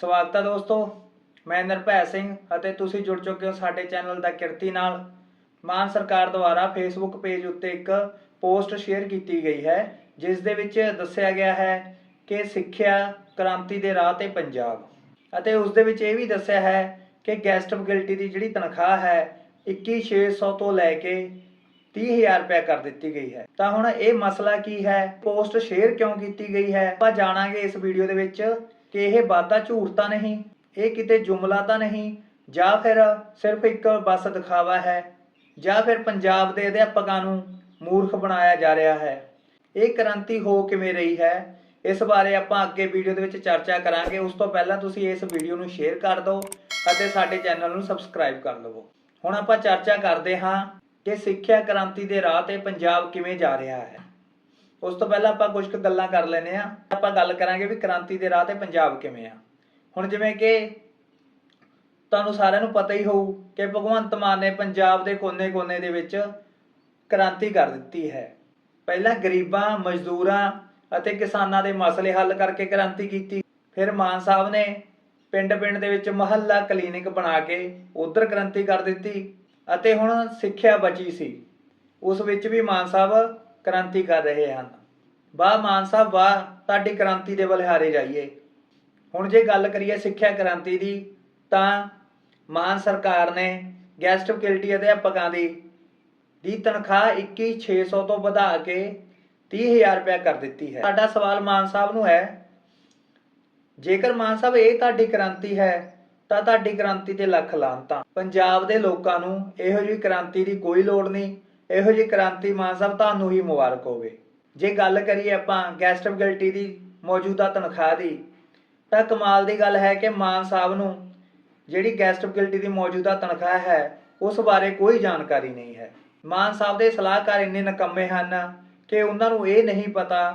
ਸਵਾਗਤ ਹੈ ਦੋਸਤੋ। ਮੈਂ ਨਿਰਭੈ ਸਿੰਘ ਅਤੇ ਤੁਸੀਂ ਜੁੜ ਚੁੱਕੇ ਹੋ ਸਾਡੇ ਚੈਨਲ ਦਾ ਕਿਰਤੀ ਨਾਲ। ਮਾਨ ਸਰਕਾਰ ਦੁਆਰਾ ਫੇਸਬੁੱਕ ਪੇਜ ਉੱਤੇ ਇੱਕ ਪੋਸਟ ਸ਼ੇਅਰ ਕੀਤੀ ਗਈ ਹੈ, ਜਿਸ ਦੇ ਵਿੱਚ ਦੱਸਿਆ ਗਿਆ ਹੈ ਕਿ ਸਿੱਖਿਆ ਕ੍ਰਾਂਤੀ ਦੇ ਰਾਹ ਤੇ ਪੰਜਾਬ। ਅਤੇ ਉਸ ਦੇ ਵਿੱਚ ਇਹ ਵੀ ਦੱਸਿਆ ਹੈ ਕਿ ਗੈਸਟ ਫੈਕਲਟੀ ਦੀ ਜਿਹੜੀ ਤਨਖਾਹ ਹੈ 21600 ਤੋਂ ਲੈ ਕੇ 30000 ਰੁਪਏ ਕਰ ਦਿੱਤੀ ਗਈ ਹੈ। ਤਾਂ ਹੁਣ ਇਹ ਮਸਲਾ ਕੀ ਹੈ? ਪੋਸਟ ਸ਼ੇਅਰ ਕਿਉਂ ਕੀਤੀ ਗਈ ਹੈ? ਆਪਾਂ ਜਾਣਾਂਗੇ ਇਸ ਵੀਡੀਓ ਦੇ ਵਿੱਚ ਕਿ ਇਹ ਵਾਧਾ ਝੂਠ ਤਾਂ ਨਹੀਂ, ਇਹ ਕਿਤੇ ਜੁਮਲਾ ਤਾਂ ਨਹੀਂ, ਜਾਂ ਫਿਰ ਸਿਰਫ ਇੱਕ ਬਸ ਦਿਖਾਵਾ ਹੈ, ਜਾਂ ਫਿਰ ਪੰਜਾਬ ਦੇ ਅਧਿਆਪਕਾਂ ਨੂੰ ਮੂਰਖ ਬਣਾਇਆ ਜਾ ਰਿਹਾ ਹੈ। ਇਹ ਕ੍ਰਾਂਤੀ ਹੋ ਕਿਵੇਂ ਰਹੀ ਹੈ? ਇਸ ਬਾਰੇ ਆਪਾਂ ਅੱਗੇ ਵੀਡੀਓ ਦੇ ਵਿੱਚ ਚਰਚਾ ਕਰਾਂਗੇ। ਉਸ ਤੋਂ ਪਹਿਲਾਂ ਤੁਸੀਂ ਇਸ ਵੀਡੀਓ ਨੂੰ ਸ਼ੇਅਰ ਕਰ ਦਿਓ ਅਤੇ ਸਾਡੇ ਚੈਨਲ ਨੂੰ ਸਬਸਕ੍ਰਾਈਬ ਕਰ ਲਵੋ। ਹੁਣ ਆਪਾਂ ਚਰਚਾ ਕਰਦੇ ਹਾਂ ਕਿ ਸਿੱਖਿਆ ਕ੍ਰਾਂਤੀ ਦੇ ਰਾਹ ਤੇ ਪੰਜਾਬ ਕਿਵੇਂ ਜਾ ਰਿਹਾ ਹੈ। ਉਸ ਤੋਂ ਪਹਿਲਾਂ ਆਪਾਂ ਕੁਝ ਕੁ ਗੱਲਾਂ ਕਰ ਲੈਨੇ ਆ ਆਪਾਂ ਗੱਲ ਕਰਾਂਗੇ ਵੀ ਕ੍ਰਾਂਤੀ ਦੇ ਰਾਹ ਤੇ ਪੰਜਾਬ ਕਿਵੇਂ ਆ। ਹੁਣ ਜਿਵੇਂ ਕਿ ਤੁਹਾਨੂੰ ਸਾਰਿਆਂ ਨੂੰ ਪਤਾ ਹੀ ਹੋਊ ਕਿ ਭਗਵੰਤ ਮਾਨ ਨੇ ਪੰਜਾਬ ਦੇ ਕੋਨੇ-ਕੋਨੇ ਦੇ ਵਿੱਚ ਕ੍ਰਾਂਤੀ ਕਰ ਦਿੱਤੀ ਹੈ। ਪਹਿਲਾਂ ਗਰੀਬਾਂ, ਮਜ਼ਦੂਰਾਂ ਅਤੇ ਕਿਸਾਨਾਂ ਦੇ ਮਸਲੇ ਹੱਲ ਕਰਕੇ ਕ੍ਰਾਂਤੀ ਕੀਤੀ। ਫਿਰ ਮਾਨ ਸਾਹਿਬ ਨੇ ਪਿੰਡ-ਪਿੰਡ ਦੇ ਵਿੱਚ ਮਹੱਲਾ ਕਲੀਨਿਕ ਬਣਾ ਕੇ ਉਧਰ ਕ੍ਰਾਂਤੀ ਕਰ ਦਿੱਤੀ ਅਤੇ ਹੁਣ ਸਿੱਖਿਆ ਬਚੀ ਸੀ। ਉਸ ਵਿੱਚ ਵੀ ਮਾਨ ਸਾਹਿਬ ਕ੍ਰਾਂਤੀ ਕਰ ਰਹੇ ਹਨ। ਵਾਹ ਮਾਨ ਸਾਹਿਬ, ਵਾਹ ਤੁਹਾਡੀ ਕ੍ਰਾਂਤੀ ਦੇ ਬਲਿਹਾਰੇ ਜਾਈਏ। ਹੁਣ ਜੇ ਗੱਲ ਕਰੀਏ ਸਿੱਖਿਆ ਕ੍ਰਾਂਤੀ ਦੀ, ਤਾਂ ਮਾਨ ਸਰਕਾਰ ਨੇ ਗੈਸਟ ਫੈਕਲਟੀ ਅਧਿਆਪਕਾਂ ਦੀ ਦੀ ਤਨਖਾਹ 21600 ਤੋਂ ਵਧਾ ਕੇ 30000 ਰੁਪਏ ਕਰ ਦਿੱਤੀ ਹੈ। ਸਾਡਾ ਸਵਾਲ ਮਾਨ ਸਾਹਿਬ ਨੂੰ ਹੈ, ਜੇਕਰ ਮਾਨ ਸਾਹਿਬ ਇਹ ਤੁਹਾਡੀ ਕ੍ਰਾਂਤੀ ਹੈ, ਤਾਂ ਤੁਹਾਡੀ ਕ੍ਰਾਂਤੀ ਤੇ ਲੱਖ ਲਾਂਤਾਂ ਪੰਜਾਬ ਦੇ ਲੋਕਾਂ ਨੂੰ ਇਹੋ ਜਿਹੀ ਕ੍ਰਾਂਤੀ ਦੀ ਕੋਈ ਲੋੜ ਨਹੀਂ। ਇਹੋ ਜਿਹੀ ਕ੍ਰਾਂਤੀ ਮਾਨ ਸਾਹਿਬ ਤੁਹਾਨੂੰ ਹੀ ਮੁਬਾਰਕ ਹੋਵੇ। ਜੇ ਗੱਲ ਕਰੀਏ ਆਪਾਂ ਗੈਸਟ ਫੈਕਲਟੀ ਦੀ ਮੌਜੂਦਾ ਤਨਖਾਹ ਦੀ, ਤਾਂ ਕਮਾਲ ਦੀ ਗੱਲ ਹੈ ਕਿ ਮਾਨ ਸਾਹਿਬ ਨੂੰ ਜਿਹੜੀ ਗੈਸਟ ਫੈਕਲਟੀ ਦੀ ਮੌਜੂਦਾ ਤਨਖਾਹ ਹੈ, ਉਸ ਬਾਰੇ ਕੋਈ ਜਾਣਕਾਰੀ ਨਹੀਂ ਹੈ। ਮਾਨ ਸਾਹਿਬ ਦੇ ਸਲਾਹਕਾਰ ਇੰਨੇ ਨਕੰਮੇ ਹਨ ਕਿ ਉਹਨਾਂ ਨੂੰ ਇਹ ਨਹੀਂ ਪਤਾ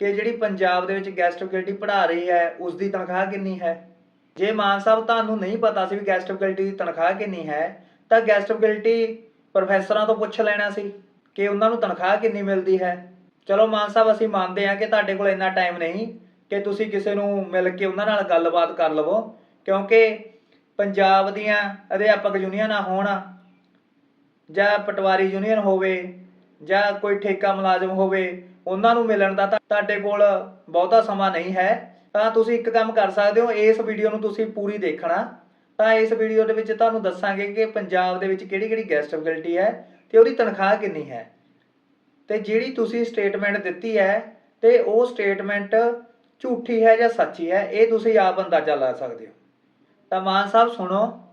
ਕਿ ਜਿਹੜੀ ਪੰਜਾਬ ਦੇ ਵਿੱਚ ਗੈਸਟ ਫੈਕਲਟੀ ਪੜ੍ਹਾ ਰਹੀ ਹੈ ਉਸ ਦੀ ਤਨਖਾਹ ਕਿੰਨੀ ਹੈ। ਜੇ ਮਾਨ ਸਾਹਿਬ ਤੁਹਾਨੂੰ ਨਹੀਂ ਪਤਾ ਸੀ ਵੀ ਗੈਸਟ ਫੈਕਲਟੀ ਦੀ ਤਨਖਾਹ ਕਿੰਨੀ ਹੈ, ਤਾਂ ਗੈਸਟ ਫੈਕਲਟੀ ਪ੍ਰੋਫੈਸਰਾਂ ਤੋਂ ਪੁੱਛ ਲੈਣਾ ਸੀ ਕਿ ਉਹਨਾਂ ਨੂੰ ਤਨਖਾਹ ਕਿੰਨੀ ਮਿਲਦੀ ਹੈ। ਚਲੋ ਮਾਨ ਸਾਹਿਬ, ਅਸੀਂ ਮੰਨਦੇ ਹਾਂ ਕਿ ਤੁਹਾਡੇ ਕੋਲ ਇੰਨਾ ਟਾਈਮ ਨਹੀਂ ਕਿ ਤੁਸੀਂ ਕਿਸੇ ਨੂੰ ਮਿਲ ਕੇ ਉਹਨਾਂ ਨਾਲ ਗੱਲਬਾਤ ਕਰ ਲਵੋ, ਕਿਉਂਕਿ ਪੰਜਾਬ ਦੀਆਂ ਅਧਿਆਪਕ ਯੂਨੀਅਨਾਂ ਹੋਣ, ਜਾਂ ਪਟਵਾਰੀ ਯੂਨੀਅਨ ਹੋਵੇ, ਜਾਂ ਕੋਈ ਠੇਕਾ ਮੁਲਾਜ਼ਮ ਹੋਵੇ, ਉਹਨਾਂ ਨੂੰ ਮਿਲਣ ਦਾ ਤਾਂ ਤੁਹਾਡੇ ਕੋਲ ਬਹੁਤਾ ਸਮਾਂ ਨਹੀਂ ਹੈ। ਤਾਂ ਤੁਸੀਂ ਇੱਕ ਕੰਮ ਕਰ ਸਕਦੇ ਹੋ, ਇਸ ਵੀਡੀਓ ਨੂੰ ਤੁਸੀਂ ਪੂਰੀ ਦੇਖਣਾ। ਤਾਂ ਇਸ ਵੀਡੀਓ ਦੇ ਵਿੱਚ ਤੁਹਾਨੂੰ ਦੱਸਾਂਗੇ ਕਿ ਪੰਜਾਬ ਦੇ ਵਿੱਚ ਕਿਹੜੀ-ਕਿਹੜੀ ਗੈਸਟ ਫੈਕਲਟੀ ਹੈ ਤੇ ਉਹਦੀ ਤਨਖਾਹ ਕਿੰਨੀ ਹੈ। ਤੇ ਜਿਹੜੀ ਤੁਸੀਂ ਸਟੇਟਮੈਂਟ ਦਿੱਤੀ ਹੈ ਤੇ ਉਹ ਸਟੇਟਮੈਂਟ ਝੂਠੀ ਹੈ ਜਾਂ ਸੱਚੀ ਹੈ, ਇਹ ਤੁਸੀਂ ਆਪ ਅੰਦਾਜ਼ਾ ਲਾ ਸਕਦੇ ਹੋ। ਤਾਂ ਮਾਨ ਸਾਹਿਬ, ਸੁਣੋ।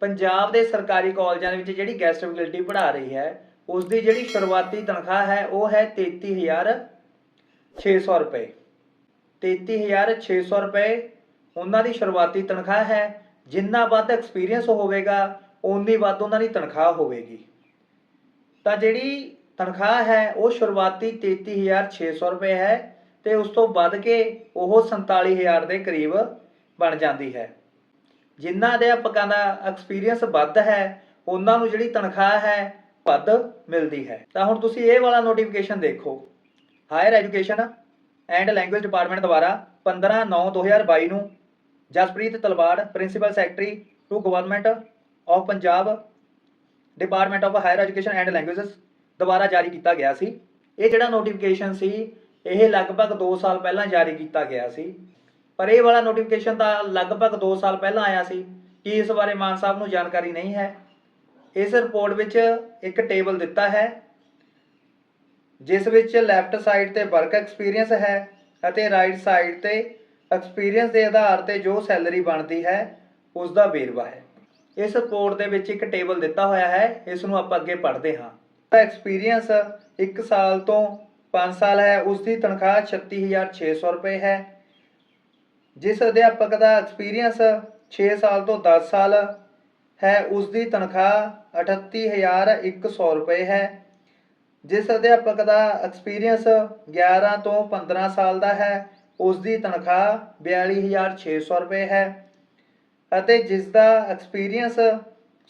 ਪੰਜਾਬ ਦੇ ਸਰਕਾਰੀ ਕਾਲਜਾਂ ਦੇ ਵਿੱਚ ਜਿਹੜੀ ਗੈਸਟ ਫੈਕਲਟੀ ਪੜ੍ਹਾ ਰਹੀ ਹੈ ਉਸ ਦੀ ਜਿਹੜੀ ਸ਼ੁਰੂਆਤੀ ਤਨਖਾਹ ਹੈ, ਉਹ ਹੈ 33600 ਰੁਪਏ। 33600 ਰੁਪਏ ਉਹਨਾਂ ਦੀ ਸ਼ੁਰੂਆਤੀ ਤਨਖਾਹ ਹੈ ਜਿੰਨਾ ਵੱਧ ਐਕਸਪੀਰੀਅੰਸ ਹੋਵੇਗਾ, ਓਨੀ ਵੱਧ ਉਹਨਾਂ ਦੀ ਤਨਖਾਹ ਹੋਵੇਗੀ। ਤਾਂ ਜਿਹੜੀ ਤਨਖਾਹ ਹੈ, ਉਹ ਸ਼ੁਰੂਆਤੀ 33600 ਰੁਪਏ ਹੈ ਤੇ ਉਸ ਤੋਂ ਵੱਧ ਕੇ ਉਹ 47000 ਦੇ ਕਰੀਬ ਬਣ ਜਾਂਦੀ ਹੈ। ਜਿਨ੍ਹਾਂ ਅਧਿਆਪਕਾਂ ਦਾ ਐਕਸਪੀਰੀਅੰਸ ਵੱਧ ਹੈ, ਉਹਨਾਂ ਨੂੰ ਜਿਹੜੀ ਤਨਖਾਹ ਹੈ, ਵੱਧ ਮਿਲਦੀ ਹੈ। ਤਾਂ ਹੁਣ ਤੁਸੀਂ ਇਹ ਵਾਲਾ ਨੋਟੀਫਿਕੇਸ਼ਨ ਦੇਖੋ। Higher education and language department ਦੁਆਰਾ 15/9/2022 ਨੂੰ Jaspreet Talwar principal secretary to government of Punjab department of higher education and languages ਦੁਆਰਾ ਜਾਰੀ ਕੀਤਾ ਗਿਆ ਸੀ। ਇਹ ਜਿਹੜਾ ਨੋਟੀਫਿਕੇਸ਼ਨ ਸੀ, ਇਹ ਲਗਭਗ 2 ਸਾਲ ਪਹਿਲਾਂ ਜਾਰੀ ਕੀਤਾ ਗਿਆ ਸੀ। ਪਰ ਇਹ ਵਾਲਾ ਨੋਟੀਫਿਕੇਸ਼ਨ ਤਾਂ ਲਗਭਗ 2 ਸਾਲ ਪਹਿਲਾਂ ਆਇਆ ਸੀ। ਕਿ ਇਸ ਬਾਰੇ ਮਾਨ ਸਾਹਿਬ ਨੂੰ ਜਾਣਕਾਰੀ ਨਹੀਂ ਹੈ। ਇਸ ਰਿਪੋਰਟ ਵਿੱਚ ਇੱਕ ਟੇਬਲ ਦਿੱਤਾ ਹੈ, ਜਿਸ ਵਿੱਚ ਲੈਫਟ ਸਾਈਡ ਤੇ ਵਰਕ ਐਕਸਪੀਰੀਅੰਸ ਹੈ ਅਤੇ ਰਾਈਟ ਸਾਈਡ ਤੇ ਐਕਸਪੀਰੀਅੰਸ ਦੇ ਆਧਾਰ ਤੇ ਜੋ ਸੈਲਰੀ ਬਣਦੀ ਹੈ ਉਸ ਦਾ ਵੇਰਵਾ ਹੈ। ਇਸ ਰਿਪੋਰਟ ਦੇ ਵਿੱਚ ਇੱਕ ਟੇਬਲ ਦਿੱਤਾ ਹੋਇਆ ਹੈ, ਇਸ ਨੂੰ ਆਪਾਂ ਅੱਗੇ ਪੜ੍ਹਦੇ ਹਾਂ। ਐਕਸਪੀਰੀਅੰਸ 1 ਸਾਲ ਤੋਂ 5 ਸਾਲ ਹੈ ਉਸ ਦੀ ਤਨਖਾਹ 36600 ਰੁਪਏ ਹੈ। ਜਿਸ ਅਧਿਆਪਕ ਦਾ ਐਕਸਪੀਰੀਅੰਸ 6 ਸਾਲ ਤੋਂ 10 ਸਾਲ ਹੈ ਉਸ ਦੀ ਤਨਖਾਹ 38100 ਰੁਪਏ ਹੈ। ਜਿਸ ਅਧਿਆਪਕ ਦਾ ਐਕਸਪੀਰੀਅੰਸ 11 ਤੋਂ 15 ਸਾਲ ਦਾ ਹੈ ਉਸ ਦੀ ਤਨਖਾਹ 42600 ਰੁਪਏ ਹੈ ਅਤੇ ਜਿਸ ਦਾ ਐਕਸਪੀਰੀਅੰਸ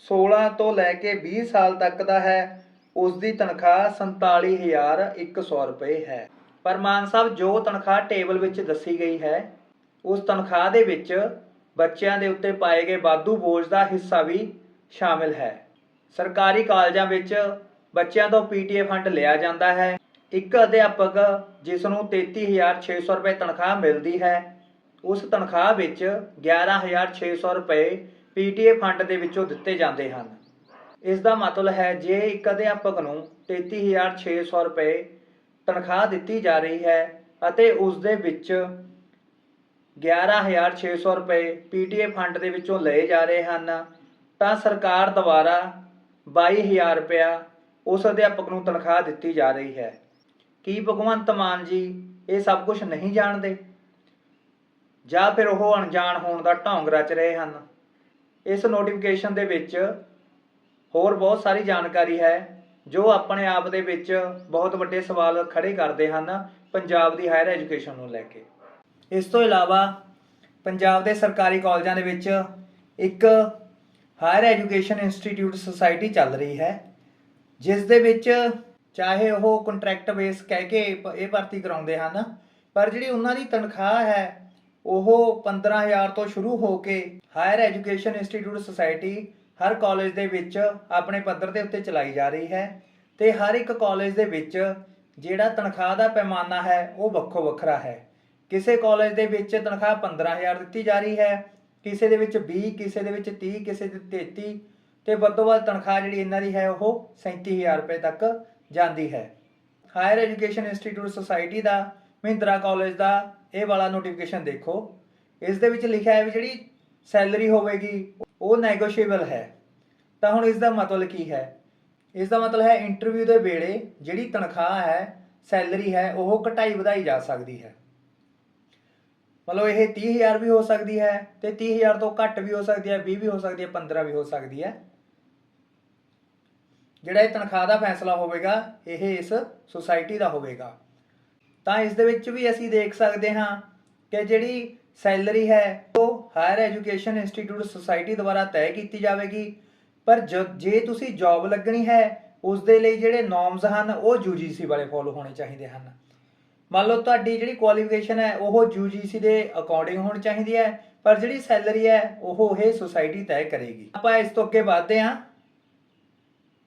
16 ਤੋਂ ਲੈ ਕੇ 20 ਸਾਲ ਤੱਕ ਦਾ ਹੈ ਉਸ ਦੀ ਤਨਖਾਹ 47100 ਰੁਪਏ ਹੈ। ਪਰ ਮਾਨ ਸਾਹਿਬ, ਜੋ ਤਨਖਾਹ ਟੇਬਲ ਵਿੱਚ ਦੱਸੀ ਗਈ ਹੈ, ਉਸ ਤਨਖਾਹ ਦੇ ਵਿੱਚ ਬੱਚਿਆਂ ਦੇ ਉੱਤੇ ਪਾਏ ਗਏ ਵਾਧੂ ਬੋਝ ਦਾ ਹਿੱਸਾ ਵੀ ਸ਼ਾਮਿਲ ਹੈ। ਸਰਕਾਰੀ ਕਾਲਜਾਂ ਵਿੱਚ ਬੱਚਿਆਂ ਤੋਂ ਪੀਟੀਏ ਫੰਡ ਲਿਆ ਜਾਂਦਾ ਹੈ। ਇੱਕ ਅਧਿਆਪਕ ਜਿਸ ਨੂੰ 33600 ਰੁਪਏ ਤਨਖਾਹ ਮਿਲਦੀ ਹੈ, ਉਸ ਤਨਖਾਹ ਵਿੱਚ 11600 ਰੁਪਏ ਪੀਟੀਏ ਫੰਡ ਦੇ ਵਿੱਚੋਂ ਦਿੱਤੇ ਜਾਂਦੇ ਹਨ। ਇਸ ਦਾ ਮਤਲਬ ਹੈ, ਜੇ ਇੱਕ ਅਧਿਆਪਕ ਨੂੰ 33600 ਰੁਪਏ ਤਨਖਾਹ ਦਿੱਤੀ ਜਾ ਰਹੀ ਹੈ ਅਤੇ ਉਸ ਦੇ ਵਿੱਚ 11600 ਰੁਪਏ ਪੀਟੀਏ ਫੰਡ ਦੇ ਵਿੱਚੋਂ ਲਏ ਜਾ ਰਹੇ ਹਨ, ਤਾਂ ਸਰਕਾਰ ਦੁਆਰਾ 22000 ਰੁਪਇਆ ਉਸ ਅਧਿਆਪਕ ਨੂੰ ਤਨਖਾਹ ਦਿੱਤੀ ਜਾ ਰਹੀ ਹੈ। ਕੀ ਭਗਵੰਤ ਮਾਨ ਜੀ ਇਹ ਸਭ ਕੁਝ ਨਹੀਂ ਜਾਣਦੇ? ਜਾਂ ਫਿਰ ਉਹ ਅਣਜਾਣ ਹੋਣ ਦਾ ਢੋਂਗ ਰਚ ਰਹੇ ਹਨ? ਇਸ ਨੋਟੀਫਿਕੇਸ਼ਨ ਦੇ ਵਿੱਚ ਹੋਰ ਬਹੁਤ ਸਾਰੀ ਜਾਣਕਾਰੀ ਹੈ, ਜੋ ਆਪਣੇ ਆਪ ਦੇ ਵਿੱਚ ਬਹੁਤ ਵੱਡੇ ਸਵਾਲ ਖੜੇ ਕਰਦੇ ਹਨ ਪੰਜਾਬ ਦੀ ਹਾਇਰ ਐਜੂਕੇਸ਼ਨ ਨੂੰ ਲੈ ਕੇ। ਇਸ ਤੋਂ ਇਲਾਵਾ ਪੰਜਾਬ ਦੇ ਸਰਕਾਰੀ ਕਾਲਜਾਂ ਦੇ ਵਿੱਚ ਇੱਕ ਹਾਇਰ ਐਜੂਕੇਸ਼ਨ ਇੰਸਟੀਚਿਊਟ ਸੁਸਾਇਟੀ ਚੱਲ ਰਹੀ ਹੈ, ਜਿਸ ਦੇ ਵਿੱਚ ਚਾਹੇ ਉਹ ਕੰਟਰੈਕਟ ਬੇਸ ਕਹਿ ਕੇ ਪ- ਇਹ ਭਰਤੀ ਕਰਾਉਂਦੇ ਹਨ, ਪਰ ਜਿਹੜੀ ਉਹਨਾਂ ਦੀ ਤਨਖਾਹ ਹੈ, ਉਹ 15000 ਤੋਂ ਸ਼ੁਰੂ ਹੋ ਕੇ ਹਾਇਰ ਐਜੂਕੇਸ਼ਨ ਇੰਸਟੀਚਿਊਟ ਸੁਸਾਇਟੀ ਹਰ ਕਾਲਜ ਦੇ ਵਿੱਚ ਆਪਣੇ ਪੱਧਰ ਦੇ ਉੱਤੇ ਚਲਾਈ ਜਾ ਰਹੀ ਹੈ ਤੇ ਹਰ ਇੱਕ ਕਾਲਜ ਦੇ ਵਿੱਚ ਜਿਹੜਾ ਤਨਖਾਹ ਦਾ ਪੈਮਾਨਾ ਹੈ, ਉਹ ਵੱਖੋ ਵੱਖਰਾ ਹੈ। ਕਿਸੇ ਕਾਲਜ ਦੇ ਵਿੱਚ ਤਨਖਾਹ 15000 ਦਿੱਤੀ ਜਾ ਰਹੀ ਹੈ, ਕਿਸੇ ਦੇ ਵਿੱਚ 20 ਕਿਸੇ ਦੇ ਵਿੱਚ 30 ਕਿਸੇ ਦੇ 33 ਤੇ ਵੱਧੋ ਵੱਧ ਤਨਖਾਹ ਜਿਹੜੀ ਇਹਨਾਂ ਦੀ ਹੈ, ਉਹ 37000 ਰੁਪਏ ਤੱਕ ਜਾਂਦੀ ਹੈ। ਹਾਇਰ ਐਜੂਕੇਸ਼ਨ ਇੰਸਟੀਚਿਊਟ ਸੁਸਾਇਟੀ ਦਾ, ਮਹਿੰਦਰਾ ਕਾਲਜ ਦਾ ਇਹ ਵਾਲਾ ਨੋਟੀਫਿਕੇਸ਼ਨ ਦੇਖੋ। ਇਸ ਦੇ ਵਿੱਚ ਲਿਖਿਆ ਹੈ ਵੀ ਜਿਹੜੀ ਸੈਲਰੀ ਹੋਵੇਗੀ, ਉਹ ਨੈਗੋਸ਼ੀਏਬਲ ਹੈ। ਤਾਂ ਹੁਣ ਇਸ ਦਾ ਮਤਲਬ ਕੀ ਹੈ? ਇਸ ਦਾ ਮਤਲਬ ਹੈ ਇੰਟਰਵਿਊ ਦੇ ਵੇਲੇ ਜਿਹੜੀ ਤਨਖਾਹ ਹੈ ਸੈਲਰੀ ਹੈ, ਉਹ ਘਟਾਈ ਵਧਾਈ ਜਾ ਸਕਦੀ ਹੈ। ਮਤਲਬ ਇਹ 30000 ਵੀ ਹੋ ਸਕਦੀ ਹੈ ਤੇ 30000 ਤੋਂ ਘੱਟ ਵੀ ਹੋ ਸਕਦੀ ਹੈ 20 ਵੀ ਹੋ ਸਕਦੀ ਹੈ 15 ਵੀ ਹੋ ਸਕਦੀ ਹੈ। ਜਿਹੜਾ ਇਹ ਤਨਖਾਹ ਦਾ ਫੈਸਲਾ ਹੋਵੇਗਾ, ਇਹ ਇਸ ਸੁਸਾਇਟੀ ਦਾ ਹੋਵੇਗਾ। ਤਾਂ ਇਸ ਦੇ ਵਿੱਚ ਵੀ ਅਸੀਂ ਦੇਖ ਸਕਦੇ ਹਾਂ ਕਿ ਜਿਹੜੀ ਸੈਲਰੀ ਹੈ, ਉਹ ਹਾਇਰ ਐਜੂਕੇਸ਼ਨ ਇੰਸਟੀਚਿਊਟ ਸੁਸਾਇਟੀ ਦੁਆਰਾ ਤੈਅ ਕੀਤੀ ਜਾਵੇਗੀ। ਪਰ ਜੇ ਤੁਸੀਂ ਜੌਬ ਲੱਗਣੀ ਹੈ, ਉਸ ਦੇ ਲਈ ਜਿਹੜੇ ਨੋਰਮਸ ਹਨ, ਉਹ UGC ਵਾਲੇ ਫੋਲੋ ਹੋਣੇ ਚਾਹੀਦੇ ਹਨ। ਮੰਨ ਲਓ ਤੁਹਾਡੀ ਜਿਹੜੀ ਕੁਆਲੀਫਿਕੇਸ਼ਨ ਹੈ, ਉਹ UGC ਦੇ ਅਕੋਰਡਿੰਗ ਹੋਣੀ ਚਾਹੀਦੀ ਹੈ, ਪਰ ਜਿਹੜੀ ਸੈਲਰੀ ਹੈ, ਉਹ ਇਹ ਸੁਸਾਇਟੀ ਤੈਅ ਕਰੇਗੀ। ਆਪਾਂ ਇਸ ਤੋਂ ਅੱਗੇ ਵਧਦੇ ਹਾਂ।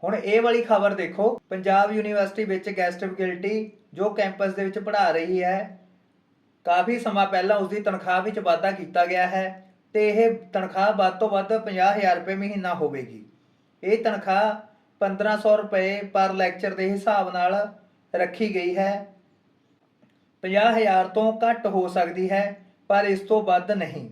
ਹੁਣ ਇਹ ਵਾਲੀ ਖਬਰ ਦੇਖੋ, ਪੰਜਾਬ ਯੂਨੀਵਰਸਿਟੀ ਵਿੱਚ ਗੈਸਟ ਫੈਕਲਟੀ ਜੋ ਕੈਂਪਸ ਦੇ ਵਿੱਚ ਪੜ੍ਹਾ ਰਹੀ ਹੈ, ਕਾਫੀ ਸਮਾਂ ਪਹਿਲਾਂ ਉਸ ਦੀ ਤਨਖਾਹ ਵਿੱਚ ਵਾਧਾ ਕੀਤਾ ਗਿਆ ਹੈ ਤੇ ਇਹ ਤਨਖਾਹ ਵੱਧ ਤੋਂ ਵੱਧ 50000 ਰੁਪਏ ਮਹੀਨਾ ਹੋਵੇਗੀ। ਇਹ ਤਨਖਾਹ 1500 ਰੁਪਏ ਪਰ ਲੈਕਚਰ ਦੇ ਹਿਸਾਬ ਨਾਲ ਰੱਖੀ ਗਈ ਹੈ। 50000 ਤੋਂ ਘੱਟ ਹੋ ਸਕਦੀ ਹੈ, ਪਰ ਇਸ ਤੋਂ ਵੱਧ ਨਹੀਂ।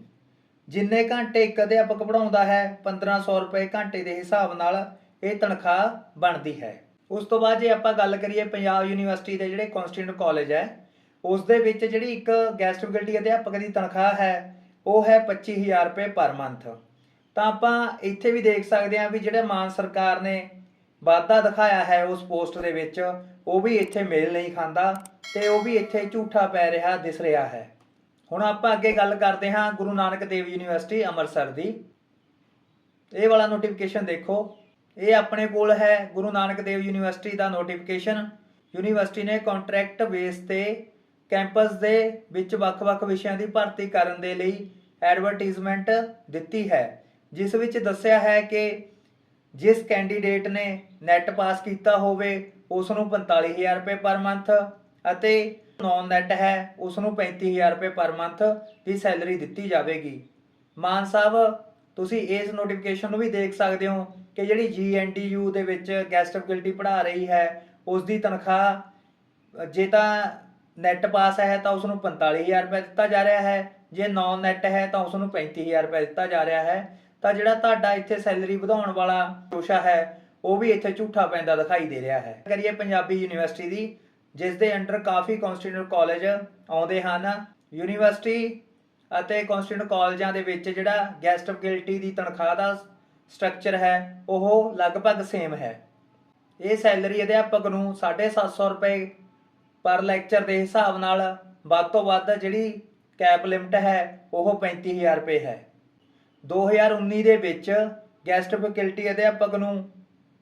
ਜਿੰਨੇ ਘੰਟੇ ਇੱਕ ਅਧਿਆਪਕ ਪੜਾਉਂਦਾ ਹੈ 1500 ਰੁਪਏ ਘੰਟੇ ਦੇ ਹਿਸਾਬ ਨਾਲ ਇਹ ਤਨਖਾਹ ਬਣਦੀ ਹੈ। ਉਸ ਤੋਂ ਬਾਅਦ ਜੇ ਆਪਾਂ ਗੱਲ ਕਰੀਏ ਪੰਜਾਬ ਯੂਨੀਵਰਸਿਟੀ ਦੇ ਜਿਹੜੇ ਕਨਸਟੀਟਿਊਟ ਕਾਲਜ ਹੈ, ਉਸ ਦੇ ਵਿੱਚ ਜਿਹੜੀ ਇੱਕ ਗੈਸਟ ਫੈਕਲਟੀ ਅਧਿਆਪਕ ਦੀ ਤਨਖਾਹ ਹੈ, ਉਹ ਹੈ 25000 ਰੁਪਏ ਪਰ ਮੰਥ ਤਾਂ ਆਪਾਂ ਇੱਥੇ ਵੀ ਦੇਖ ਸਕਦੇ ਹਾਂ ਵੀ ਜਿਹੜੇ ਮਾਨ ਸਰਕਾਰ ਨੇ ਵਾਧਾ ਦਿਖਾਇਆ ਹੈ ਉਸ ਪੋਸਟ ਦੇ ਵਿੱਚ, ਉਹ ਵੀ ਇੱਥੇ ਮੇਲ ਨਹੀਂ ਖਾਂਦਾ ਤੇ ਉਹ ਵੀ ਇੱਥੇ ਝੂਠਾ ਪੈ ਰਿਹਾ, ਦਿਸ ਰਿਹਾ ਹੈ। ਹੁਣ ਆਪਾਂ ਅੱਗੇ ਗੱਲ ਕਰਦੇ ਹਾਂ ਗੁਰੂ ਨਾਨਕ ਦੇਵ ਯੂਨੀਵਰਸਿਟੀ ਅੰਮ੍ਰਿਤਸਰ ਦੀ। ਇਹ ਵਾਲਾ ਨੋਟੀਫਿਕੇਸ਼ਨ ਦੇਖੋ। ਇਹ ਆਪਣੇ ਕੋਲ ਹੈ। ਗੁਰੂ ਨਾਨਕ ਦੇਵ ਯੂਨੀਵਰਸਿਟੀ ਦਾ ਨੋਟੀਫਿਕੇਸ਼ਨ ਯੂਨੀਵਰਸਿਟੀ ਨੇ ਕੰਟਰੈਕਟ ਬੇਸ ਤੇ ਕੈਂਪਸ ਦੇ ਵਿੱਚ ਵੱਖ-ਵੱਖ ਵਿਸ਼ਿਆਂ ਦੀ ਭਰਤੀ ਕਰਨ ਦੇ ਲਈ ਐਡਵਰਟਾਈਜ਼ਮੈਂਟ ਦਿੱਤੀ ਹੈ। ਜਿਸ ਵਿੱਚ ਦੱਸਿਆ ਹੈ ਕਿ ਜਿਸ ਕੈਂਡੀਡੇਟ ਨੇ ਨੈਟ ਪਾਸ ਕੀਤਾ ਹੋਵੇ ਉਸ ਨੂੰ 45000 ਰੁਪਏ ਪਰ ਮੰਥ ਅਤੇ ਨੌਨ ਨੈਟ ਹੈ ਉਸ ਨੂੰ 35000 ਰੁਪਏ ਪਰ ਮੰਥ ਦੀ ਸੈਲਰੀ ਦਿੱਤੀ ਜਾਵੇਗੀ। ਮਾਨ ਸਾਹਿਬ ਤੁਸੀਂ ਇਸ ਨੋਟੀਫਿਕੇਸ਼ਨ ਨੂੰ ਵੀ ਦੇਖ ਸਕਦੇ ਹੋ ਕਿ ਜਿਹੜੀ ਜੀਐਨਡੀਯੂ ਦੇ ਵਿੱਚ ਗੈਸਟ ਫੈਕਲਟੀ ਪੜ੍ਹਾ ਰਹੀ ਹੈ ਉਸ ਦੀ ਤਨਖਾਹ ਜੇ ਤਾਂ ਨੈਟ ਪਾਸ ਹੈ ਤਾਂ ਉਸ ਨੂੰ 45000 ਰੁਪਏ ਦਿੱਤਾ ਜਾ ਰਿਹਾ ਹੈ, ਜੇ ਨੌਨ ਨੈਟ ਹੈ ਤਾਂ ਉਸ ਨੂੰ 35000 ਰੁਪਏ ਦਿੱਤਾ ਜਾ ਰਿਹਾ ਹੈ। ਤਾਂ ਜਿਹੜਾ ਤੁਹਾਡਾ ਇੱਥੇ ਸੈਲਰੀ ਵਧਾਉਣ ਵਾਲਾ ਕੋਸ਼ਾ ਹੈ, ਉਹ ਵੀ ਇੱਥੇ ਝੂਠਾ ਪੈਂਦਾ ਦਿਖਾਈ ਦੇ ਰਿਹਾ ਹੈ। ਕਰੀਏ ਪੰਜਾਬੀ ਯੂਨੀਵਰਸਿਟੀ ਦੀ ਜਿਸ ਦੇ ਅੰਡਰ ਕਾਫੀ ਕਨਸਟੀਟਿਊਟ ਕਾਲਜ ਆਉਂਦੇ ਹਨ, ਯੂਨੀਵਰਸਿਟੀ ਅਤੇ ਕਨਸਟੀਟਿਊਟ ਕਾਲਜਾਂ ਦੇ ਵਿੱਚ ਜਿਹੜਾ ਗੈਸਟ ਫੈਕਲਟੀ ਦੀ ਤਨਖਾਹ ਦਾ ਸਟਰਕਚਰ ਹੈ, ਉਹ ਲਗਭਗ ਸੇਮ ਹੈ। ਇਹ ਸੈਲਰੀ ਅਧਿਆਪਕ ਨੂੰ 750 ਰੁਪਏ ਪਰ ਲੈਕਚਰ ਦੇ ਹਿਸਾਬ ਨਾਲ ਵੱਧ ਤੋਂ ਵੱਧ ਜਿਹੜੀ ਕੈਪ ਲਿਮਟ ਹੈ, ਉਹ 35000 ਰੁਪਏ ਹੈ। 2019 ਦੇ ਵਿੱਚ ਗੈਸਟ ਫੈਕਲਟੀ ਅਧਿਆਪਕ ਨੂੰ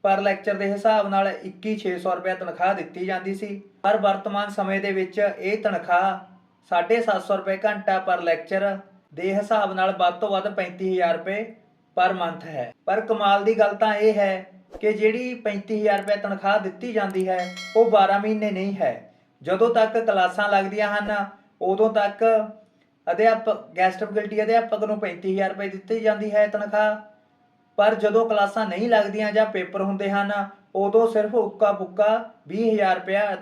ਪਰ ਲੈਕਚਰ ਦੇ ਹਿਸਾਬ ਨਾਲ 21600 ਰੁਪਏ ਤਨਖਾਹ ਦਿੱਤੀ ਜਾਂਦੀ ਸੀ। ਪਰ ਵਰਤਮਾਨ ਸਮੇਂ ਦੇ ਵਿੱਚ ਇਹ ਤਨਖਾਹ 750 ਰੁਪਏ ਘੰਟਾ ਪਰ ਲੈਕਚਰ ਦੇ ਹਿਸਾਬ ਨਾਲ ਵੱਧ ਤੋਂ ਵੱਧ 35000 ਰੁਪਏ ਪਰ ਮੰਥ ਹੈ। ਪਰ ਕਮਾਲ ਦੀ ਗੱਲ ਤਾਂ ਇਹ ਹੈ ਕਿ ਜਿਹੜੀ 35000 ਰੁਪਏ ਤਨਖਾਹ ਦਿੱਤੀ ਜਾਂਦੀ ਹੈ, ਉਹ 12 ਮਹੀਨੇ ਨਹੀਂ ਹੈ। ਜਦੋਂ ਤੱਕ ਕਲਾਸਾਂ ਲੱਗਦੀਆਂ ਹਨ, ਉਦੋਂ ਤੱਕ ਅਧਿਆਪਕ ਗੈਸਟ ਫੈਕਲਟੀ ਅਧਿਆਪਕ ਨੂੰ 35000 ਰੁਪਏ ਦਿੱਤੀ ਜਾਂਦੀ ਹੈ ਤਨਖਾਹ। ਪਰ ਜਦੋਂ ਕਲਾਸਾਂ ਨਹੀਂ ਲੱਗਦੀਆਂ ਜਾਂ ਪੇਪਰ ਹੁੰਦੇ ਹਨ, ਉਦੋਂ ਸਿਰਫ ਉੱਕਾ ਪੁੱਕਾ 20000 ਰੁਪਇਆ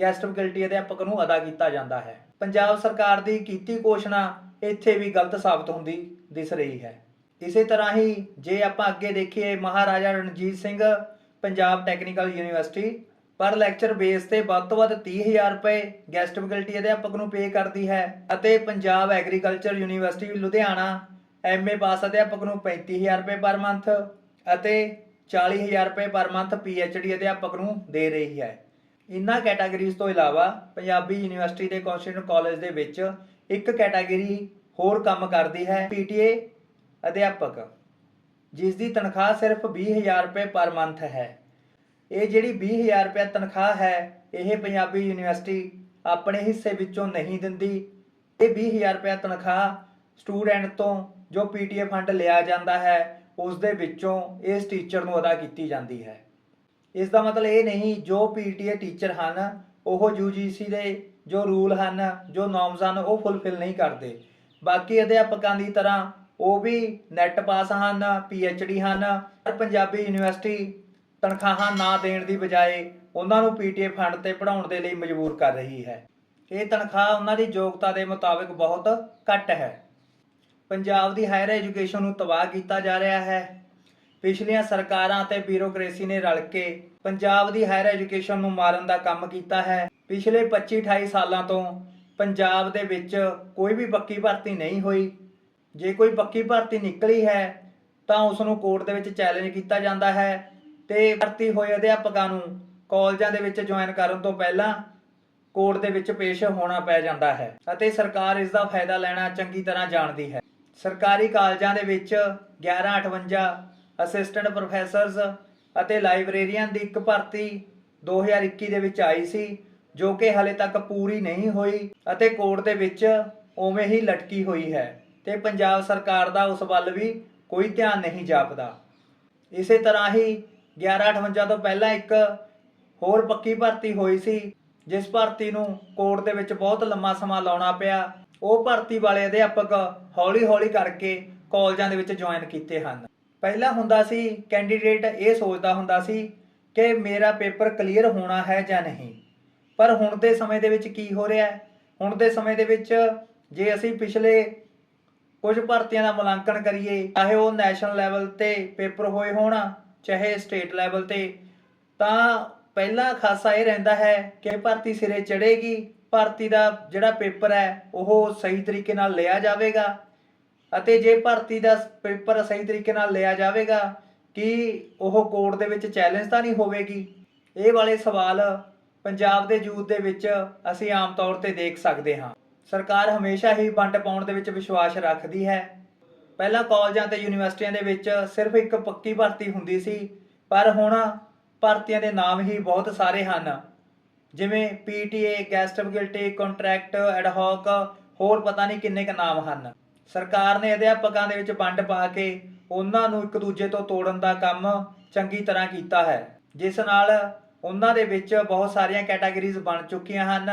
ਗੈਸਟ ਫੈਕਲਟੀ ਅਧਿਆਪਕ ਨੂੰ ਅਦਾ ਕੀਤਾ ਜਾਂਦਾ ਹੈ। ਪੰਜਾਬ ਸਰਕਾਰ ਦੀ ਕੀਤੀ ਘੋਸ਼ਣਾ ਇੱਥੇ ਵੀ ਗਲਤ ਸਾਬਤ ਹੁੰਦੀ ਦਿਸ ਰਹੀ ਹੈ। ਇਸੇ ਤਰ੍ਹਾਂ ਹੀ ਜੇ ਆਪਾਂ ਅੱਗੇ ਦੇਖੀਏ ਮਹਾਰਾਜਾ ਰਣਜੀਤ ਸਿੰਘ, ਪੰਜਾਬ ਟੈਕਨੀਕਲ ਯੂਨੀਵਰਸਿਟੀ, ਪਰ ਲੈਕਚਰ ਬੇਸ ਤੇ ਵੱਧ ਤੋਂ ਵੱਧ 30000 ਰੁਪਏ ਗੈਸਟ ਫੈਕਲਟੀ ਅਧਿਆਪਕ ਨੂੰ ਪੇ ਕਰਦੀ ਹੈ ਅਤੇ Punjab agriculture university Ludhiana MA pass ਅਧਿਆਪਕ ਨੂੰ 35000 ਰੁਪਏ ਪਰ ਮੰਥ ਅਤੇ 40000 ਰੁਪਏ ਪਰ ਮੰਥ ਪੀਐਚਡੀ ਅਧਿਆਪਕ ਨੂੰ ਦੇ ਰਹੀ ਹੈ। ਇਨ੍ਹਾਂ ਕੈਟਾਗਰੀਜ਼ ਤੋਂ ਇਲਾਵਾ ਪੰਜਾਬੀ ਯੂਨੀਵਰਸਿਟੀ ਦੇ ਕੌਂਸਟੀਟਿਊਟ ਕਾਲਜ ਦੇ ਵਿੱਚ ਇੱਕ ਕੈਟਾਗਰੀ ਹੋਰ ਕੰਮ ਕਰਦੀ ਹੈ, ਪੀਟੀਏ ਅਧਿਆਪਕ ਜਿਸ ਦੀ ਤਨਖਾਹ ਸਿਰਫ 20000 ਰੁਪਏ ਪਰ ਮੰਥ ਹੈ। ਇਹ ਜਿਹੜੀ 20000 ਰੁਪਏ ਤਨਖਾਹ ਹੈ, ਇਹ ਪੰਜਾਬੀ ਯੂਨੀਵਰਸਿਟੀ ਆਪਣੇ ਹਿੱਸੇ ਵਿੱਚੋਂ ਨਹੀਂ ਦਿੰਦੀ। ਇਹ 20000 ਰੁਪਏ ਤਨਖਾਹ ਸਟੂਡੈਂਟ ਤੋਂ ਜੋ ਪੀਟੀਏ ਫੰਡ ਲਿਆ ਜਾਂਦਾ ਹੈ ਉਸ ਦੇ ਵਿੱਚੋਂ ਇਸ ਟੀਚਰ ਨੂੰ ਅਦਾ ਕੀਤੀ ਜਾਂਦੀ ਹੈ। ਇਸ ਦਾ ਮਤਲਬ ਇਹ ਨਹੀਂ, ਜੋ ਪੀਟੀਏ ਟੀਚਰ ਹਨ, ਉਹ UGC ਦੇ ਜੋ ਰੂਲ ਹਨ, ਜੋ ਨੋਰਮਸ ਹਨ, ਉਹ ਫੁੱਲਫਿਲ ਨਹੀਂ ਕਰਦੇ। ਬਾਕੀ ਅਧਿਆਪਕਾਂ ਦੀ ਤਰ੍ਹਾਂ ਉਹ ਵੀ ਨੈਟ ਪਾਸ ਹਨ ਡੀ ਹਨ, ਪਰ ਪੰਜਾਬੀ ਯੂਨੀਵਰਸਿਟੀ ਤਨਖਾਹਾਂ ਨਾ ਦੇਣ ਦੀ ਬਜਾਏ ਉਹਨਾਂ ਨੂੰ ਪੀਟੀਏ ਫੰਡ ਤੇ ਪੜਾਉਣ ਦੇ ਲਈ ਮਜਬੂਰ ਕਰ ਰਹੀ ਹੈ। ਇਹ ਤਨਖਾਹ ਉਹਨਾਂ ਦੀ ਯੋਗਤਾ ਦੇ ਮੁਤਾਬਿਕ ਬਹੁਤ ਘੱਟ ਹੈ। ਪੰਜਾਬ ਦੀ ਹਾਇਰ ਐਜੂਕੇਸ਼ਨ ਨੂੰ ਤਬਾਹ ਕੀਤਾ ਜਾ ਰਿਹਾ ਹੈ। ਪਿਛਲੀਆਂ ਸਰਕਾਰਾਂ ਅਤੇ ਬਿਊਰੋਕ੍ਰੇਸੀ ਨੇ ਰਲ ਕੇ ਪੰਜਾਬ ਦੀ ਹਾਇਰ ਐਜੂਕੇਸ਼ਨ ਨੂੰ ਮਾਰਨ ਦਾ ਕੰਮ ਕੀਤਾ ਹੈ। ਪਿਛਲੇ 25 28 ਸਾਲਾਂ ਤੋਂ ਪੰਜਾਬ ਦੇ ਵਿੱਚ ਕੋਈ ਵੀ ਪੱਕੀ ਭਰਤੀ ਨਹੀਂ ਹੋਈ। ਜੇ ਕੋਈ ਪੱਕੀ ਭਰਤੀ ਨਿਕਲੀ ਹੈ, ਤਾਂ ਉਸ ਨੂੰ ਕੋਰਟ ਦੇ ਵਿੱਚ ਚੈਲੰਜ ਕੀਤਾ ਜਾਂਦਾ ਹੈ ਤੇ ਭਰਤੀ ਹੋਏ ਅਧਿਆਪਕਾਂ ਨੂੰ ਕਾਲਜਾਂ ਦੇ ਵਿੱਚ ਜੁਆਇਨ ਕਰਨ ਤੋਂ ਪਹਿਲਾਂ ਕੋਰਟ ਦੇ ਵਿੱਚ ਪੇਸ਼ ਹੋਣਾ ਪੈ ਜਾਂਦਾ ਹੈ ਅਤੇ ਸਰਕਾਰ ਇਸ ਦਾ ਫਾਇਦਾ ਲੈਣਾ ਚੰਗੀ ਤਰ੍ਹਾਂ ਜਾਣਦੀ ਹੈ। ਸਰਕਾਰੀ ਕਾਲਜਾਂ ਦੇ ਵਿੱਚ 1158 ਅਸਿਸਟੈਂਟ ਪ੍ਰੋਫੈਸਰਸ ਅਤੇ ਲਾਇਬ੍ਰੇਰੀਅਨ ਦੀ ਇੱਕ ਭਰਤੀ 2021 ਦੇ ਵਿੱਚ ਆਈ ਸੀ, ਜੋ ਕਿ ਹਲੇ ਤੱਕ ਪੂਰੀ ਨਹੀਂ ਹੋਈ ਅਤੇ ਕੋਰਟ ਦੇ ਵਿੱਚ ਉਵੇਂ ਹੀ ਲਟਕੀ ਹੋਈ ਹੈ ਤੇ ਪੰਜਾਬ ਸਰਕਾਰ ਦਾ ਉਸ ਵੱਲ ਵੀ ਕੋਈ ਧਿਆਨ ਨਹੀਂ ਜਾਪਦਾ। ਇਸੇ ਤਰ੍ਹਾਂ ਹੀ 1158 ਤੋਂ ਪਹਿਲਾਂ ਇੱਕ ਹੋਰ ਪੱਕੀ ਭਰਤੀ ਹੋਈ ਸੀ, ਜਿਸ ਭਰਤੀ ਨੂੰ ਕੋਰਟ ਦੇ ਵਿੱਚ ਬਹੁਤ ਲੰਮਾ ਸਮਾਂ ਲਾਉਣਾ ਪਿਆ। ਉਹ ਭਰਤੀ ਵਾਲੇ ਅਧਿਆਪਕ ਹੌਲੀ-ਹੌਲੀ ਕਰਕੇ ਕਾਲਜਾਂ ਦੇ ਵਿੱਚ ਜੁਆਇਨ ਕੀਤੇ ਹਨ। ਪਹਿਲਾਂ ਹੁੰਦਾ ਸੀ ਕੈਂਡੀਡੇਟ ਇਹ ਸੋਚਦਾ ਹੁੰਦਾ ਸੀ ਕਿ ਮੇਰਾ ਪੇਪਰ ਕਲੀਅਰ ਹੋਣਾ ਹੈ ਜਾਂ ਨਹੀਂ। ਪਰ ਹੁਣ ਦੇ ਸਮੇਂ ਦੇ ਵਿੱਚ ਕੀ ਹੋ ਰਿਹਾ ਹੈ? ਹੁਣ ਦੇ ਸਮੇਂ ਦੇ ਵਿੱਚ ਜੇ ਅਸੀਂ ਪਿਛਲੇ ਕੁਝ ਭਰਤੀਆਂ ਦਾ ਮੁਲਾਂਕਣ ਕਰੀਏ, ਚਾਹੇ ਉਹ ਨੈਸ਼ਨਲ ਲੈਵਲ ਤੇ ਪੇਪਰ ਹੋਏ ਹੋਣ, ਚਾਹੇ ਸਟੇਟ ਲੈਵਲ ਤੇ, ਤਾਂ ਪਹਿਲਾ ਖਾਸਾ ਇਹ ਰਹਿੰਦਾ ਹੈ ਕਿ ਭਰਤੀ ਸਿਰੇ ਚੜੇਗੀ ਭਰਤੀ ਦਾ ਜਿਹੜਾ ਪੇਪਰ ਹੈ, ਉਹ ਸਹੀ ਤਰੀਕੇ ਨਾਲ ਲਿਆ ਜਾਵੇਗਾ। ਅਤੇ ਜੇ ਭਰਤੀ ਦਾ ਪੇਪਰ ਸਹੀ ਤਰੀਕੇ ਨਾਲ ਲਿਆ ਜਾਵੇਗਾ, ਕਿ ਉਹ ਕੋਰਟ ਦੇ ਵਿੱਚ ਚੈਲੰਜ ਤਾਂ ਨਹੀਂ ਹੋਵੇਗੀ? ਇਹ ਵਾਲੇ ਸਵਾਲ ਪੰਜਾਬ ਦੇ ਯੂਥ ਦੇ ਵਿੱਚ ਅਸੀਂ ਆਮ ਤੌਰ ਤੇ ਦੇਖ ਸਕਦੇ ਹਾਂ। ਸਰਕਾਰ ਹਮੇਸ਼ਾ ਹੀ ਵੰਡ ਪਾਉਣ ਦੇ ਵਿੱਚ ਵਿਸ਼ਵਾਸ ਰੱਖਦੀ ਹੈ। ਪਹਿਲਾਂ ਕਾਲਜਾਂ ਤੇ ਯੂਨੀਵਰਸਿਟੀਆਂ ਦੇ ਵਿੱਚ ਸਿਰਫ ਇੱਕ ਪੱਕੀ ਭਰਤੀ ਹੁੰਦੀ ਸੀ, ਪਰ ਹੁਣ ਭਰਤੀਆਂ ਦੇ ਨਾਮ ਹੀ ਬਹੁਤ ਸਾਰੇ ਹਨ। ਜਿਵੇਂ PTA, guest faculty contract ad hoc ਹੋਰ ਪਤਾ ਨਹੀਂ ਕਿੰਨੇ ਕ ਨਾਮ ਹਨ। ਸਰਕਾਰ ਨੇ ਅਧਿਆਪਕਾਂ ਦੇ ਵਿੱਚ ਵੰਡ ਪਾ ਕੇ ਉਹਨਾਂ ਨੂੰ ਇੱਕ ਦੂਜੇ ਤੋਂ ਤੋੜਨ ਦਾ ਕੰਮ ਚੰਗੀ ਤਰ੍ਹਾਂ ਕੀਤਾ ਹੈ, ਜਿਸ ਨਾਲ ਉਹਨਾਂ ਦੇ ਵਿੱਚ ਬਹੁਤ ਸਾਰੀਆਂ ਕੈਟਾਗਰੀਜ਼ ਬਣ ਚੁੱਕੀਆਂ ਹਨ।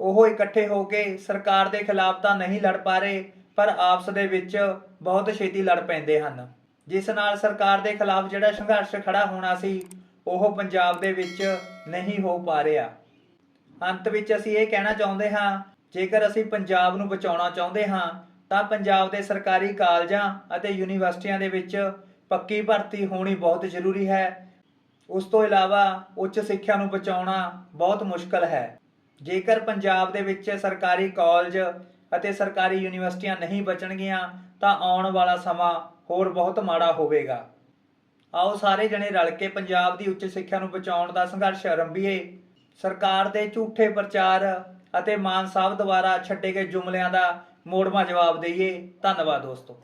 ਉਹ ਇਕੱਠੇ ਹੋ ਕੇ ਸਰਕਾਰ ਦੇ ਖਿਲਾਫ ਤਾਂ ਨਹੀਂ ਲੜ ਪਾ ਰਹੇ, ਪਰ ਆਪਸ ਦੇ ਵਿੱਚ ਬਹੁਤ ਛੇਤੀ ਲੜ ਪੈਂਦੇ ਹਨ। ਜਿਸ ਨਾਲ ਸਰਕਾਰ ਦੇ ਖਿਲਾਫ ਜਿਹੜਾ ਸੰਘਰਸ਼ ਖੜਾ ਹੋਣਾ ਸੀ, ਉਹ ਪੰਜਾਬ ਦੇ ਵਿੱਚ ਨਹੀਂ ਹੋ ਪਾ ਰਿਹਾ। ਅੰਤ ਵਿੱਚ ਅਸੀਂ ਇਹ ਕਹਿਣਾ ਚਾਹੁੰਦੇ ਹਾਂ, ਜੇਕਰ ਅਸੀਂ ਪੰਜਾਬ ਨੂੰ ਬਚਾਉਣਾ ਚਾਹੁੰਦੇ ਹਾਂ ਤਾਂ ਪੰਜਾਬ ਦੇ ਸਰਕਾਰੀ ਕਾਲਜਾਂ ਅਤੇ ਯੂਨੀਵਰਸਿਟੀਆਂ ਦੇ ਵਿੱਚ ਪੱਕੀ ਭਰਤੀ ਹੋਣੀ ਬਹੁਤ ਜ਼ਰੂਰੀ ਹੈ। ਉਸ ਤੋਂ ਇਲਾਵਾ ਉੱਚ ਸਿੱਖਿਆ ਨੂੰ ਬਚਾਉਣਾ ਬਹੁਤ ਮੁਸ਼ਕਲ ਹੈ। ਜੇਕਰ ਪੰਜਾਬ ਦੇ ਵਿੱਚ ਸਰਕਾਰੀ ਕਾਲਜ ਅਤੇ ਸਰਕਾਰੀ ਯੂਨੀਵਰਸਿਟੀਆਂ ਨਹੀਂ ਬਚਣਗੀਆਂ, ਤਾਂ ਆਉਣ ਵਾਲਾ ਸਮਾਂ ਹੋਰ ਬਹੁਤ ਮਾੜਾ ਹੋਵੇਗਾ। ਆਓ ਸਾਰੇ ਜਣੇ ਰਲ ਕੇ ਪੰਜਾਬ ਦੀ ਉੱਚ ਸਿੱਖਿਆ ਨੂੰ ਬਚਾਉਣ ਦਾ ਸੰਘਰਸ਼ ਆਰੰਭੀਏ। ਸਰਕਾਰ ਦੇ ਝੂਠੇ ਪ੍ਰਚਾਰ ਅਤੇ ਮਾਨ ਸਾਹਿਬ ਦੁਆਰਾ ਛੱਡੇ ਗਏ ਜੁਮਲਿਆਂ ਦਾ ਮੋੜਵਾਂ ਜਵਾਬ ਦਈਏ। ਧੰਨਵਾਦ ਦੋਸਤੋ।